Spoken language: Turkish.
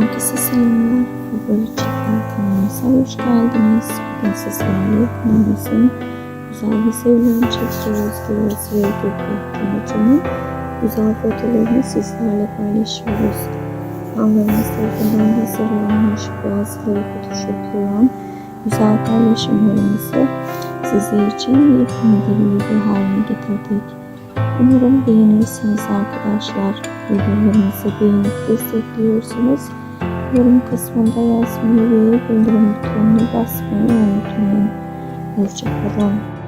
Herkese selamlar. Çiftler kanalımıza hoş geldiniz. Bugün sizlerle kanalımızın güzel ve sevilen çiftçi Özgür ve Tanrıcı'nın güzel fotoğraflarını sizlerle paylaşıyoruz. Kanalımız tarafından hazırlanmış bazıları photoshoplayan güzel paylaşımlarımızı sizler için yepyeni bir video haline getirdik. Umarım beğenirsiniz arkadaşlar. Videolarımızı beğenip destekliyorsunuz. Yorum kısmında yazmayı ve bildirim butonuna basmayı unutmayın. Hoşçakalın.